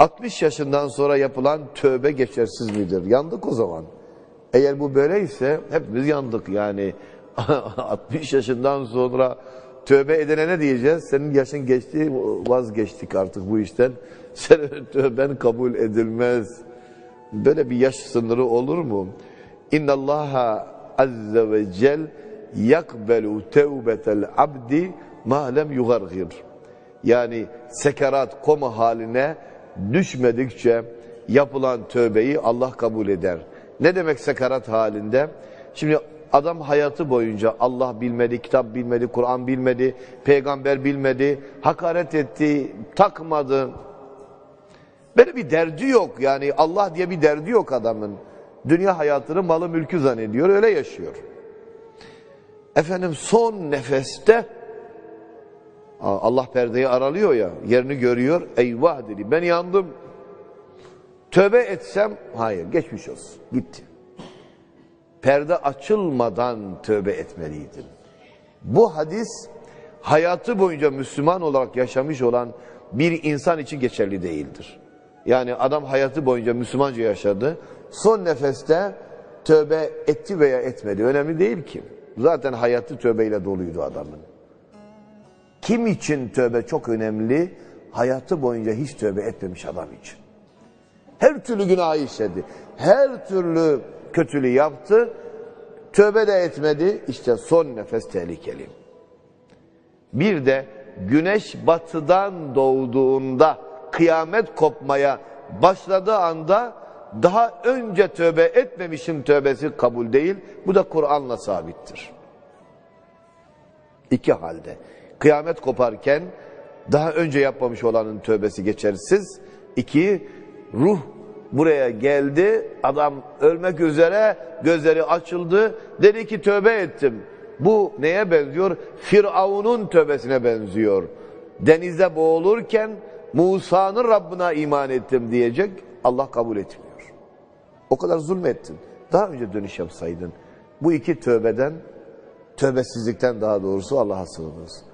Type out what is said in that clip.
60 yaşından sonra yapılan tövbe geçersiz midir? Yandık o zaman. Eğer bu böyleyse hepimiz yandık yani. 60 yaşından sonra tövbe edene ne diyeceğiz? Senin yaşın geçti, vazgeçtik artık bu işten. Senin tövben kabul edilmez. Böyle bir yaş sınırı olur mu? İnna Allaha azze ve cel yakbelu tevbetel abdi ma lem yugargir. Yani sekerat koma haline düşmedikçe yapılan tövbeyi Allah kabul eder. Ne demek sekarat halinde? Şimdi adam hayatı boyunca Allah bilmedi, kitap bilmedi, Kur'an bilmedi, peygamber bilmedi, hakaret etti, takmadı. Böyle bir derdi yok yani Allah diye bir derdi yok adamın. Dünya hayatını malı mülkü zannediyor öyle yaşıyor. Efendim son nefeste Allah perdeyi aralıyor ya yerini görüyor eyvah dedi ben yandım. Tövbe etsem hayır geçmiş olsun gitti. Perde açılmadan tövbe etmeliydin. Bu hadis hayatı boyunca Müslüman olarak yaşamış olan bir insan için geçerli değildir. Yani adam hayatı boyunca Müslümanca yaşadı. Son nefeste tövbe etti veya etmedi. Önemli değil ki. Zaten hayatı tövbeyle doluydu adamın. Kim için tövbe çok önemli? Hayatı boyunca hiç tövbe etmemiş adam için. Her türlü günah işledi. Her türlü kötülüğü yaptı. Tövbe de etmedi. İşte son nefes tehlikeli. Bir de güneş batıdan doğduğunda kıyamet kopmaya başladığı anda daha önce tövbe etmemişin tövbesi kabul değil. Bu da Kur'an'la sabittir. İki halde. Kıyamet koparken daha önce yapmamış olanın tövbesi geçersiz. İki, ruh buraya geldi. Adam ölmek üzere gözleri açıldı. Dedi ki tövbe ettim. Bu neye benziyor? Firavun'un tövbesine benziyor. Denizde boğulurken Musa'nın Rabbına iman ettim diyecek. Allah kabul etmiyor. O kadar zulmettin. Daha önce dönüş yapsaydın. Bu iki tövbeden, tövbesizlikten daha doğrusu Allah'a sığınırız.